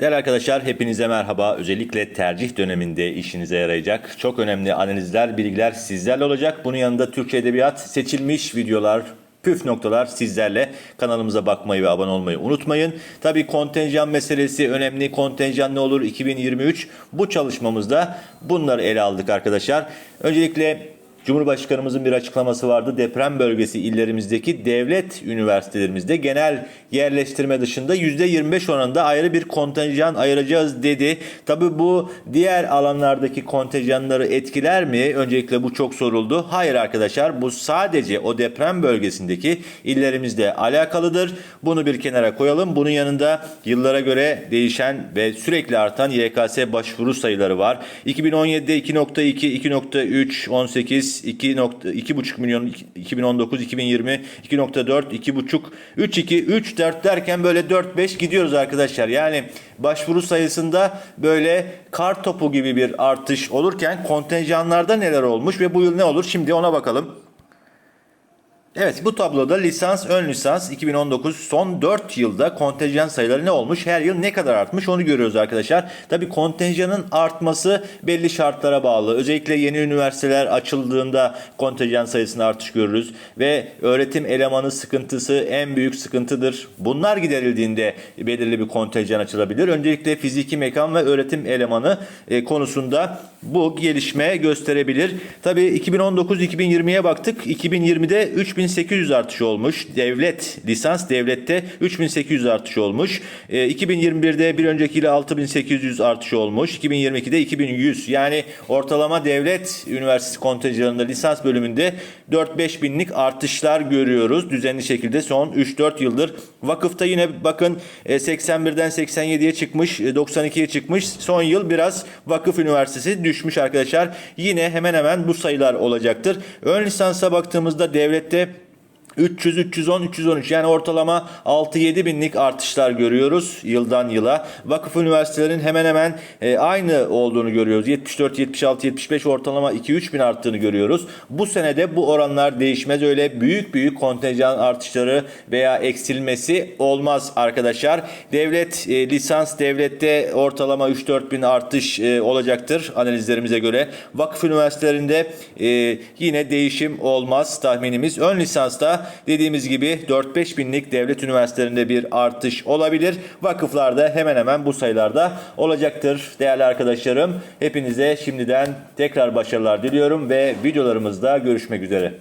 Değerli arkadaşlar hepinize merhaba. Özellikle tercih döneminde işinize yarayacak çok önemli analizler, bilgiler sizlerle olacak. Bunun yanında Türkçe Edebiyat seçilmiş videolar, püf noktalar sizlerle. Kanalımıza bakmayı ve abone olmayı unutmayın. Tabii kontenjan meselesi önemli. Kontenjan ne olur 2023? Bu çalışmamızda bunları ele aldık arkadaşlar. Öncelikle Cumhurbaşkanımızın bir açıklaması vardı. Deprem bölgesi illerimizdeki devlet üniversitelerimizde genel yerleştirme dışında %25 oranında ayrı bir kontenjan ayıracağız dedi. Tabi bu diğer alanlardaki kontenjanları etkiler mi? Öncelikle bu çok soruldu. Hayır arkadaşlar bu sadece o deprem bölgesindeki illerimizde alakalıdır. Bunu bir kenara koyalım. Bunun yanında yıllara göre değişen ve sürekli artan YKS başvuru sayıları var. 2017'de 2.2, 2.3, 18, 2.2,5 milyon 2019, 2020 2.4, 2.5, 3.2, 3, 4 derken böyle 4-5 gidiyoruz arkadaşlar. Yani başvuru sayısında böyle kar topu gibi bir artış olurken kontenjanlarda neler olmuş ve bu yıl ne olur? Şimdi ona bakalım. Evet bu tabloda lisans, ön lisans 2019 son 4 yılda kontenjan sayıları ne olmuş? Her yıl ne kadar artmış onu görüyoruz arkadaşlar. Tabi kontenjanın artması belli şartlara bağlı. Özellikle yeni üniversiteler açıldığında kontenjan sayısında artış görürüz. Ve öğretim elemanı sıkıntısı en büyük sıkıntıdır. Bunlar giderildiğinde belirli bir kontenjan açılabilir. Öncelikle fiziki mekan ve öğretim elemanı e, konusunda bu gelişme gösterebilir. Tabi 2019-2020'ye baktık. 2020'de 3800 artış olmuş. Devlet, lisans devlette 3800 artış olmuş. E, 2021'de bir öncekiyle 6800 artış olmuş. 2022'de 2100. Yani ortalama devlet üniversitesi kontenjanında lisans bölümünde 4-5 binlik artışlar görüyoruz. Düzenli şekilde son 3-4 yıldır. Vakıfta yine bakın e, 81'den 87'ye çıkmış, e, 92'ye çıkmış. Son yıl biraz vakıf üniversitesi düşmüş arkadaşlar. Yine hemen hemen bu sayılar olacaktır. Ön lisansa baktığımızda devlette 300, 310, 313 yani ortalama 6-7 binlik artışlar görüyoruz yıldan yıla. Vakıf üniversitelerin hemen hemen e, aynı olduğunu görüyoruz. 74, 76, 75 ortalama 2-3 bin arttığını görüyoruz. Bu senede bu oranlar değişmez. Öyle büyük büyük kontenjan artışları veya eksilmesi olmaz arkadaşlar. Devlet e, lisans devlette ortalama 3-4 bin artış e, olacaktır analizlerimize göre. Vakıf üniversitelerinde e, yine değişim olmaz tahminimiz. Ön lisansta dediğimiz gibi 4-5 binlik devlet üniversitelerinde bir artış olabilir. Vakıflarda hemen hemen bu sayılarda olacaktır değerli arkadaşlarım. Hepinize şimdiden tekrar başarılar diliyorum ve videolarımızda görüşmek üzere.